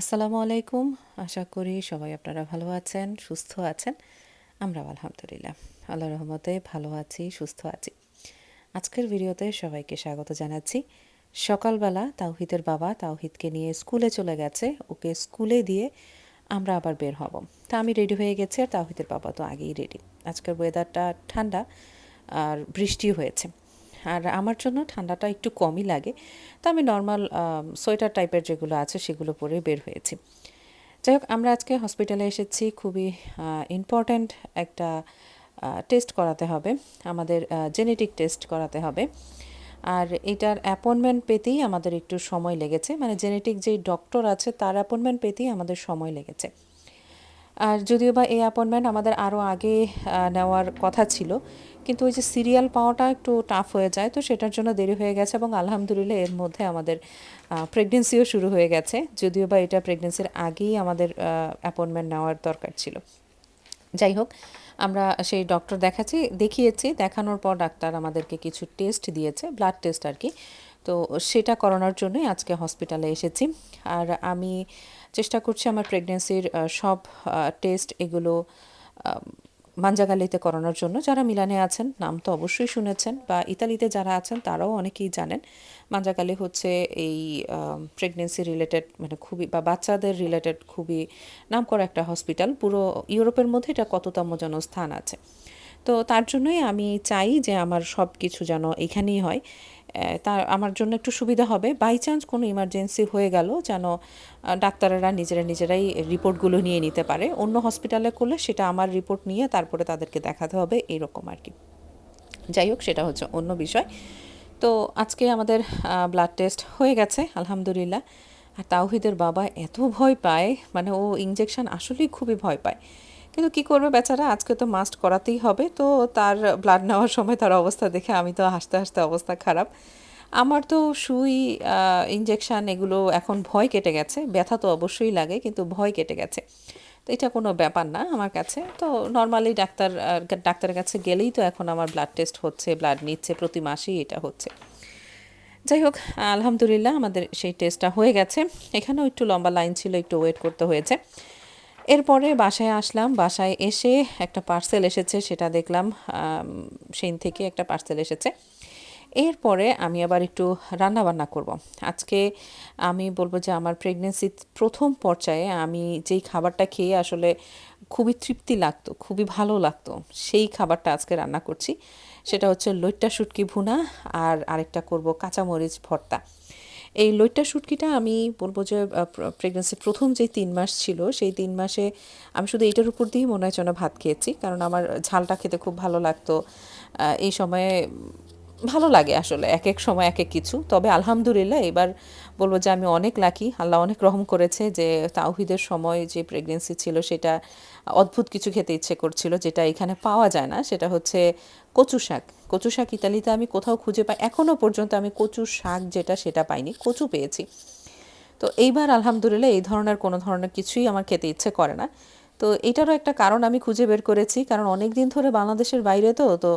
আসসালামু আলাইকুম। আশা করি সবাই আপনারা ভালো আছেন, সুস্থ আছেন। আমরাও আলহামদুলিল্লাহ। আল্লাহ রহমতে ভালো আছি, সুস্থ আছি। আজকের ভিডিওতে সবাইকে স্বাগত জানাচ্ছি। সকালবেলা তাওহিদের বাবা তাওহিদকে নিয়ে স্কুলে চলে গেছে। ওকে স্কুলে দিয়ে আমরা আবার বের হব। তা আমি রেডি হয়ে গেছি আর তাওহিদের বাবা তো আগেই রেডি। আজকের ওয়েদারটা ঠান্ডা আর বৃষ্টিও হয়েছে। আর আমার জন্য ঠান্ডাটা একটু কমই লাগে। তো আমি নর্মাল সোয়েটার টাইপের যেগুলো আছে সেগুলো পরে বের হয়েছি। যাই হোক, আমরা আজকে হসপিটালে এসেছি। খুবই ইম্পর্ট্যান্ট একটা টেস্ট করাতে হবে। আমাদের জেনেটিক টেস্ট করাতে হবে। আর এটার অ্যাপয়েন্টমেন্ট পেতেই আমাদের একটু সময় লেগেছে। মানে জেনেটিক যেই ডক্টর আছে, তার অ্যাপয়েন্টমেন্ট পেতেই আমাদের সময় লেগেছে। আর যদিও বা এই অ্যাপয়েন্টমেন্ট আমাদের আরও আগে নেওয়ার কথা ছিল কিন্তু ওই যে সিরিয়াল পাওয়াটা একটু টাফ হয়ে যায়, তো সেটার জন্য দেরি হয়ে গেছে এবং আলহামদুলিল্লাহ এর মধ্যে আমাদের প্রেগনেন্সিও শুরু হয়ে গেছে। যদিও বা এটা প্রেগনেন্সির আগেই আমাদের অ্যাপয়েন্টমেন্ট নেওয়ার দরকার ছিল। যাই হোক, আমরা সেই ডক্টর দেখাচ্ছি, দেখিয়েছি, দেখানোর পর ডাক্তার আমাদেরকে কিছু টেস্ট দিয়েছে ব্লাড টেস্ট আর কি। তো সেটা করানোর জন্যই আজকে হসপিটালে এসেছি। আর আমি চেষ্টা করছি আমার প্রেগনেন্সির সব টেস্ট এগুলো মাঞ্জাগালিতে করানোর জন্য যারা মিলানে আছেন, নাম তো অবশ্যই শুনেছেন, বা ইতালিতে যারা আছেন তারাও অনেকেই জানেন মাঞ্জাগালি হচ্ছে এই প্রেগনেন্সি রিলেটেড মানে খুবই, বা বাচ্চাদের রিলেটেড খুবই নাম করা একটা হসপিটাল পুরো ইউরোপের মধ্যে এটা কততম যেন স্থান আছে। তো তার জন্যই আমি চাই যে আমার সব কিছু যেন এখানেই হয়। তার, আমার জন্য একটু সুবিধা হবে। বাই চান্স কোনো ইমার্জেন্সি হয়ে গেল যেন ডাক্তারেরা নিজেরা নিজেরাই রিপোর্টগুলো নিয়ে নিতে পারে। অন্য হসপিটালে করলে সেটা আমার রিপোর্ট নিয়ে তারপরে তাদেরকে দেখাতে হবে, এরকম আর কি। যাই হোক, সেটা হচ্ছে অন্য বিষয়। তো আজকে আমাদের ব্লাড টেস্ট হয়ে গেছে, আলহামদুলিল্লাহ। আর তাওহিদের বাবা এত ভয় পায় মানে ও ইঞ্জেকশন আসলেই খুবই ভয় পায়। কিন্তু কি করবে বেচারা? আজকে তো মাস্ট করাতেই হবে। তো তার ব্লাড নেওয়ার সময় তার অবস্থা দেখে আমি তো হাসতে হাসতে অবস্থা খারাপ। আমার তো সুই ইঞ্জেকশান এগুলো এখন ভয় কেটে গেছে। ব্যথা তো অবশ্যই লাগে, কিন্তু ভয় কেটে গেছে। তো এটা কোনো ব্যাপার না আমার কাছে। তো নর্মালি ডাক্তার ডাক্তারের কাছে গেলেই তো এখন আমার ব্লাড টেস্ট হচ্ছে ব্লাড নিচ্ছে, প্রতি মাসেই এটা হচ্ছে। যাই হোক, আলহামদুলিল্লাহ আমাদের সেই টেস্টটা হয়ে গেছে। এখানেও একটু লম্বা লাইন ছিল, একটু ওয়েট করতে হয়েছে। এরপরে বাসায় আসলাম। বাসায় এসে একটা পার্সেল এসেছে, সেটা দেখলাম সেই থেকে একটা পার্সেল এসেছে। এরপরে আমি আবার একটু রান্না বান্না করব। আজকে আমি বলব যে আমার প্রেগনেন্সির প্রথম পর্যায়ে আমি যেই খাবারটা খেয়ে আসলে খুবই তৃপ্তি লাগতো, খুবই ভালো লাগতো, সেই খাবারটা আজকে রান্না করছি। সেটা হচ্ছে লইট্টা শুটকি ভুনা, আর আরেকটা করব কাঁচামরিচ ভর্তা। এই লইট্টা শুটকিটা আমি বলব যে প্রেগনেন্সির প্রথম যে তিন মাস ছিল, সেই তিন মাসে আমি শুধু এইটার উপর দিয়েই মনে হয় যেন ভাত খেয়েছি। কারণ আমার ঝালটা খেতে খুব ভালো লাগতো। এই সময়ে ভালো লাগে আসলে, এক এক সময় এক এক কিছু। তবে আলহামদুলিল্লাহ এবার বলব যে, আমি অনেক লাকি আল্লাহ অনেক রহম করেছে যে, তাওহিদের সময় যে প্রেগনেন্সি ছিল সেটা অদ্ভুত কিছু খেতে ইচ্ছে করছিল যেটা এখানে পাওয়া যায় না, সেটা হচ্ছে কচু শাক। কচু শাক ইতালিতে আমি কোথাও খুঁজে পাই এখনও পর্যন্ত আমি কচু শাক যেটা সেটা পাইনি, কচু পেয়েছি। তো এইবার আলহামদুলিল্লাহ এই ধরনের কোনো ধরনের কিছুই আমার খেতে ইচ্ছে করে না। তো এটারও একটা কারণ আমি খুঁজে বের করেছি, কারণ অনেক দিন ধরে বাংলাদেশের বাইরে তো তো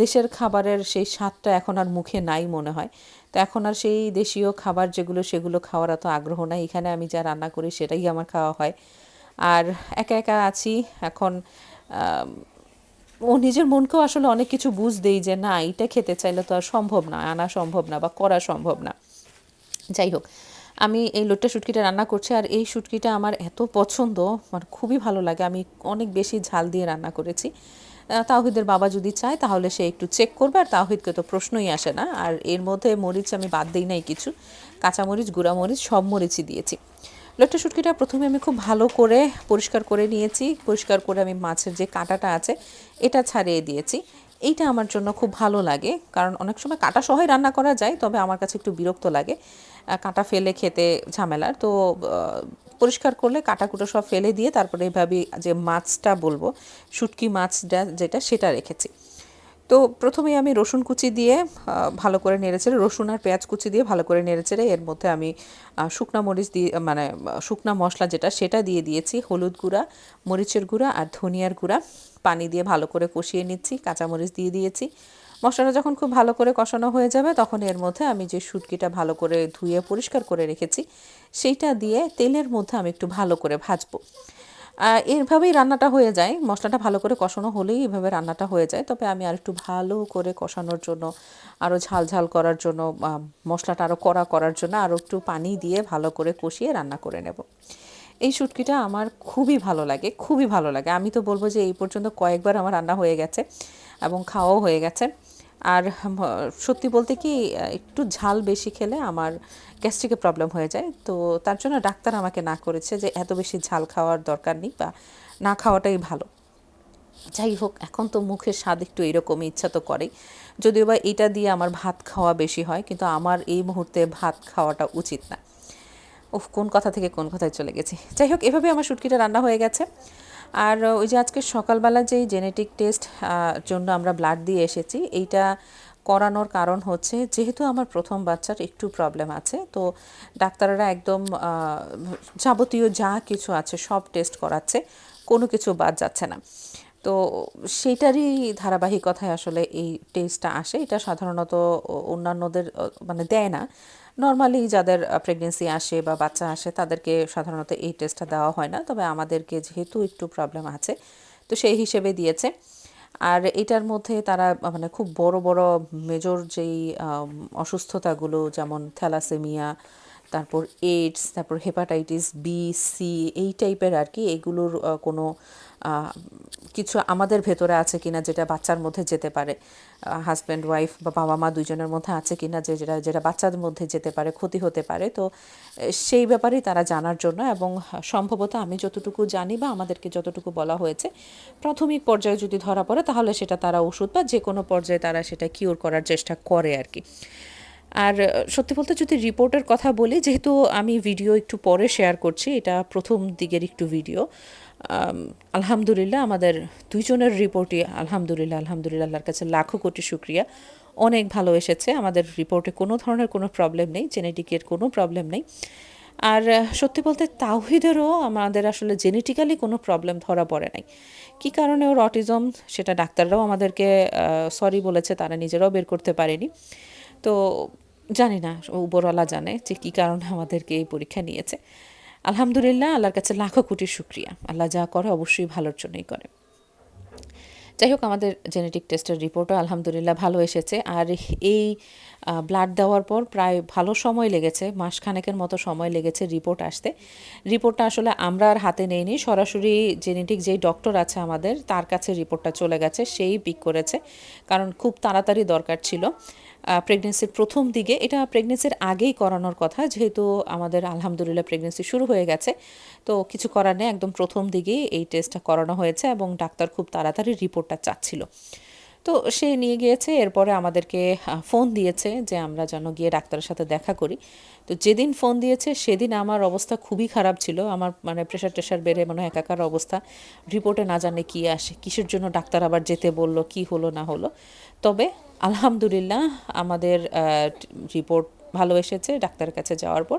দেশের খাবারের সেই স্বাদটা এখন আর মুখে নাই মনে হয়। তো এখন আর সেই দেশীয় খাবার যেগুলো সেগুলো খাওয়ার এত আগ্রহ নাই, এখানে আমি যা রান্না করি সেটাই আমার খাওয়া হয়। আর একা একা আছি, এখন ও নিজের মনকেও আসলে অনেক কিছু বুঝ দেই যে না, এটা খেতে চাইলে তো আর সম্ভব না, আনা সম্ভব না বা করা সম্ভব না। যাই হোক, আমি এই লোটটা শুটকিটা রান্না করছি আর এই শুটকিটা আমার এত পছন্দ মানে খুবই ভালো লাগে, আমি অনেক বেশি ঝাল দিয়ে রান্না করেছি। তাওহিদের বাবা যদি চায় তাহলে সে একটু চেক করবে, আর তাওহিদকে তো প্রশ্নই আসে না, আর এর মধ্যে মরিচ আমি বাদ দিই নাই কিছু, কাঁচামরিচ, গুঁড়ামরিচ সব মরিচই দিয়েছি। লোট্টা শুটকিটা প্রথমে আমি খুব ভালো করে পরিষ্কার করে নিয়েছি। পরিষ্কার করে আমি মাছের যে কাঁটাটা আছে, এটা ছাড়িয়ে দিয়েছি। এইটা আমার জন্য খুব ভালো লাগে, কারণ অনেক সময় কাঁটা সহই রান্না করা যায়, তবে আমার কাছে একটু বিরক্ত লাগে। কাঁটা ফেলে খেতে ঝামেলার। তো পরিষ্কার করলে কাটাকুটো সব ফেলে দিয়ে তারপরে এভাবে যে মাছটা বলব, শুটকি মাছটা যেটা, সেটা রেখেছি। তো প্রথমে আমি রসুন কুচি দিয়ে ভালো করে নেড়েচেড়ে, রসুন আর পেঁয়াজ কুচি দিয়ে ভালো করে নেড়েচেড়ে এর মধ্যে আমি শুকনা মরিচ দিয়ে মানে শুকনা মশলা যেটা সেটা দিয়ে দিয়েছি, হলুদ গুঁড়া, মরিচের গুঁড়া আর ধনিয়ার গুঁড়া। পানি দিয়ে ভালো করে কষিয়ে নিচ্ছি, কাঁচামরিচ দিয়ে দিয়েছি। মশলাটা যখন খুব ভালো করে কষানো হয়ে যাবে, তখন এর মধ্যে আমি যে শুটকিটা ভালো করে ধুয়ে পরিষ্কার করে রেখেছি, সেইটা দিয়ে তেলের মধ্যে আমি একটু ভালো করে ভাজবো। আহ, এভাবেই রান্নাটা হয়ে যায়। মশলাটা ভালো করে কষানো হলেই এভাবে রান্নাটা হয়ে যায়। তবে আমি আর একটু ভালো করে কষানোর জন্য আরও ঝাল ঝাল করার জন্য মশলাটা আরও কড়া করার জন্য আরও একটু পানি দিয়ে ভালো করে কষিয়ে রান্না করে নেব। এই শুটকিটা আমার খুবই ভালো লাগে খুবই ভালো লাগে। আমি তো বলব যে এই পর্যন্ত কয়েকবার আমার রান্না হয়ে গেছে এবং খাওয়াও হয়ে গেছে। আর সত্যি বলতে কি একটু ঝাল বেশি খেলে আমার গ্যাস্ট্রিকের প্রবলেম হয়ে যায়। তো তার জন্য ডাক্তার আমাকে না করেছে যে এত বেশি ঝাল খাওয়ার দরকার নেই বা না খাওয়াটাই ভালো। যাই হোক, এখন তো মুখের স্বাদ একটু এরকমই, ইচ্ছা তো করেই। যদিও বা এটা দিয়ে আমার ভাত খাওয়া বেশি হয়, কিন্তু আমার এই মুহূর্তে ভাত খাওয়াটা উচিত না। উফ, কোন কথা থেকে কোন কথায় চলে গেছি। যাই হোক এভাবে আমার শুটকিটা রান্না হয়ে গেছে। আর ওই যে আজকে সকালবেলা যেই জেনেটিক টেস্ট জন্য আমরা ব্লাড দিয়ে এসেছি, এইটা করানোর কারণ হচ্ছে যেহেতু আমার প্রথম বাচ্চার একটু প্রবলেম আছে, তো ডাক্তাররা একদম যাবতীয় যা কিছু আছে সব টেস্ট করাচ্ছে, কোনো কিছু বাদ যাচ্ছে না। তো সেইটারই ধারাবাহিকতায় আসলে এই টেস্টটা আসে, এটা সাধারণত অন্যান্যদের মানে দেয় না। নর্মালি যাদের প্রেগনেন্সি আসে বা বাচ্চা আসে, তাদেরকে সাধারণত এই টেস্টটা দেওয়া হয় না। তবে আমাদেরকে যেহেতু একটু প্রবলেম আছে, তো সেই হিসেবে দিয়েছে। আর এটার মধ্যে তারা মানে খুব বড় বড় মেজর যেই অসুস্থতাগুলো যেমন থ্যালাসেমিয়া তারপর এইডস তারপর হেপাটাইটিস বি সি এই টাইপের আর কি, এগুলোর কোনো কিছু আমাদের ভেতরে আছে কিনা যেটা বাচ্চার মধ্যে যেতে পারে। হাজব্যান্ড ওয়াইফ বা বাবা মা দুজনের মধ্যে আছে কিনা যে যেটা যেটা বাচ্চাদের মধ্যে যেতে পারে, ক্ষতি হতে পারে। তো সেই ব্যাপারেই তারা জানার জন্য এবং সম্ভবত আমি যতটুকু জানি বা আমাদেরকে যতটুকু বলা হয়েছে, প্রাথমিক পর্যায়ে যদি ধরা পড়ে তাহলে সেটা তারা ওষুধ বা যে কোনো পর্যায়ে তারা সেটা কিওর করার চেষ্টা করে আর কি। আর সত্যি বলতে যদি রিপোর্টের কথা বলি, যেহেতু আমি ভিডিও একটু পরে শেয়ার করছি, এটা প্রথম দিকের একটু ভিডিও আলহামদুলিল্লাহ আমাদের দুইজনের রিপোর্টই আলহামদুলিল্লাহ আলহামদুলিল্লাহ, আল্লাহর কাছে লাখো কোটি শুক্রিয়া। অনেক ভালো এসেছে, আমাদের রিপোর্টে কোনো ধরনের কোনো প্রবলেম নেই জেনেটিকের কোনো প্রবলেম নেই। আর সত্যি বলতে তাওহিদেরও আমাদের আসলে জেনেটিক্যালি কোনো প্রবলেম ধরা পড়ে নাই। কী কারণে ওর অটিজম সেটা ডাক্তাররাও আমাদেরকে সরি বলেছে, তারা নিজেরাও বের করতে পারেনি। তো জানি না, উপরওয়ালা জানে যে কী কারণে আমাদেরকে এই পরীক্ষা নিয়েছে। আলহামদুলিল্লাহ, আল্লাহর কাছে লাখো কোটি শুক্রিয়া। আল্লাহ যা করে অবশ্যই ভালোর জন্যই করে। যাই হোক, আমাদের জেনেটিক টেস্টের রিপোর্টও আলহামদুলিল্লাহ ভালো এসেছে। আর এই ব্লাড দেওয়ার পর প্রায় ভালো সময় লেগেছে, মাসখানেকের মতো সময় লেগেছে রিপোর্ট আসতে। রিপোর্টটা আসলে আমরা আর হাতে নেইনি। সরাসরি জেনেটিক যেই ডক্টর আছে আমাদের, তার কাছে রিপোর্টটা চলে গেছে, সেই পিক করেছে। কারণ খুব তাড়াতাড়ি দরকার ছিল। প্রেগনেন্সির প্রথম দিকে, এটা প্রেগনেন্সির আগেই করানোর কথা, যেহেতু আমাদের আলহামদুলিল্লাহ প্রেগনেন্সি শুরু হয়ে গেছে। তো কিছু করার নেই, একদম প্রথম দিকেই এই টেস্টটা করানো হয়েছে এবং ডাক্তার খুব তাড়াতাড়ি রিপোর্টটা চাচ্ছিল। তো সে নিয়ে গিয়েছে, এরপরে আমাদেরকে ফোন দিয়েছে যে আমরা যেন গিয়ে ডাক্তারের সাথে দেখা করি। তো যেদিন ফোন দিয়েছে, সেদিন আমার অবস্থা খুবই খারাপ ছিল। আমার মানে প্রেশার টেশার বেড়ে মনে একাকার অবস্থা। রিপোর্টে না জানে কী আসে, কিসের জন্য ডাক্তার আবার যেতে বলল, কি হলো, না হলো। তবে আলহামদুলিল্লাহ, আমাদের রিপোর্ট ভালো এসেছে, ডাক্তারের কাছে যাওয়ার পর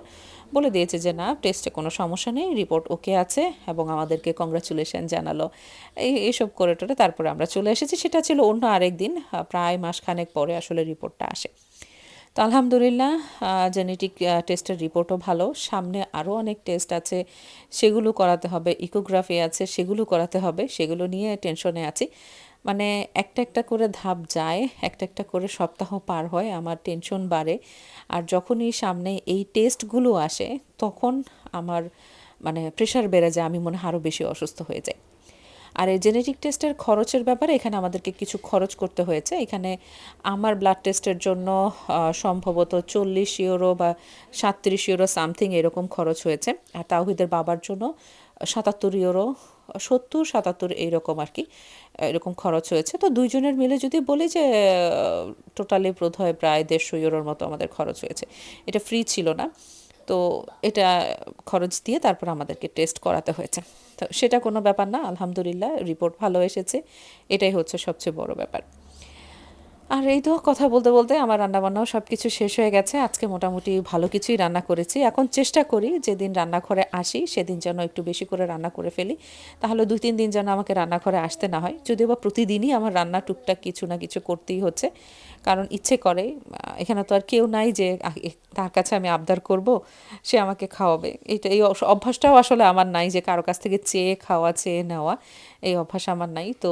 বলে দিয়েছে যে, না টেস্টে কোনো সমস্যা নেই রিপোর্ট ওকে আছে এবং আমাদেরকে কংগ্রাচুলেশন জানালো। এই, এইসব করে টোরে তারপরে আমরা চলে এসেছি। সেটা ছিল অন্য আরেক দিন প্রায় মাসখানেক পরে আসলে রিপোর্টটা আসে। তো আলহামদুলিল্লাহ জেনেটিক টেস্টের রিপোর্টও ভালো। সামনে আরও অনেক টেস্ট আছে, সেগুলো করাতে হবে। ইকোগ্রাফি আছে, সেগুলো করাতে হবে, সেগুলো নিয়ে টেনশনে আছি। মানে একটা একটা করে ধাপ যায়, একটা একটা করে সপ্তাহ পার হয়, আমার টেনশন বাড়ে। আর যখনই সামনে এই টেস্টগুলো আসে, তখন আমার মানে প্রেশার বেড়ে যায়, আমি মনে হয় আরও বেশি অসুস্থ হয়ে যাই। আর এই জেনেটিক টেস্টের খরচের ব্যাপারে এখানে আমাদেরকে কিছু খরচ করতে হয়েছে। এখানে আমার ব্লাড টেস্টের জন্য সম্ভবত চল্লিশ ইউরো বা সাতত্রিশ ইউরো সামথিং এরকম খরচ হয়েছে। আর তাওহিদের বাবার জন্য সাতাত্তর ইউরো সত্তর, সাতাত্তর এইরকম আর কি এরকম খরচ হয়েছে। তো দুইজনের মিলে যদি বলি যে টোটালি বোধ হয় প্রায় দেড়শো ইউরোর মতো আমাদের খরচ হয়েছে। এটা ফ্রি ছিল না। তো এটা খরচ দিয়ে তারপর আমাদেরকে টেস্ট করাতে হয়েছে। তো সেটা কোনো ব্যাপার না, আলহামদুলিল্লাহ রিপোর্ট ভালো এসেছে, এটাই হচ্ছে সবচেয়ে বড় ব্যাপার। আর এই তো কথা বলতে বলতে আমার রান্নাবান্নাও সব কিছু শেষ হয়ে গেছে, আজকে মোটামুটি ভালো কিছুই রান্না করেছি। এখন চেষ্টা করি যেদিন রান্নাঘরে আসি সেদিন যেন একটু বেশি করে রান্না করে ফেলি, তাহলে দুই তিন দিন যেন আমাকে রান্নাঘরে আসতে না হয়। যদিও বা প্রতিদিনই আমার রান্না টুকটাক কিছু না কিছু করতেই হচ্ছে কারণ ইচ্ছে করে এখানে তো আর কেউ নাই যে তার কাছে আমি আবদার করব, সে আমাকে খাওয়াবে। এইটা, এই অভ্যাসটাও আসলে আমার নাই যে, কারও কাছ থেকে চেয়ে খাওয়া, চেয়ে নেওয়া, এই অভ্যাস আমার নাই। তো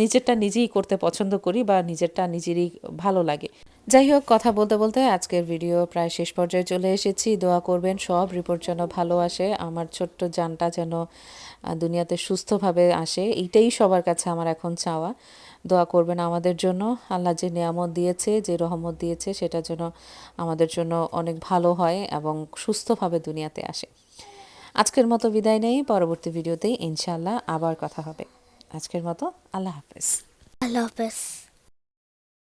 নিজেরটা নিজেই করতে পছন্দ করি বা নিজেরটা নিজেরই ভালো লাগে। যাই হোক, কথা বলতে বলতে আজকের ভিডিও প্রায় শেষ পর্যায়ে চলে এসেছি। দোয়া করবেন, সব রিপোর্ট যেন ভালো আসে, আমার ছোট্ট জানটা যেন দুনিয়াতে সুস্থভাবে আসে, এইটাই সবার কাছে আমার এখন চাওয়া। দোয়া করবেন আমাদের জন্য। আল্লাহ যে নিয়ামত দিয়েছে, যে রহমত দিয়েছে, সেটা যেন আমাদের জন্য অনেক ভালো হয় এবং সুস্থভাবে দুনিয়াতে আসে। আজকের মতো বিদায় নেই। পরবর্তী ভিডিওতেই ইনশাল্লাহ আবার কথা হবে। আজকের মতো আল্লাহ হাফেজ। আল্লাহ হাফেজ।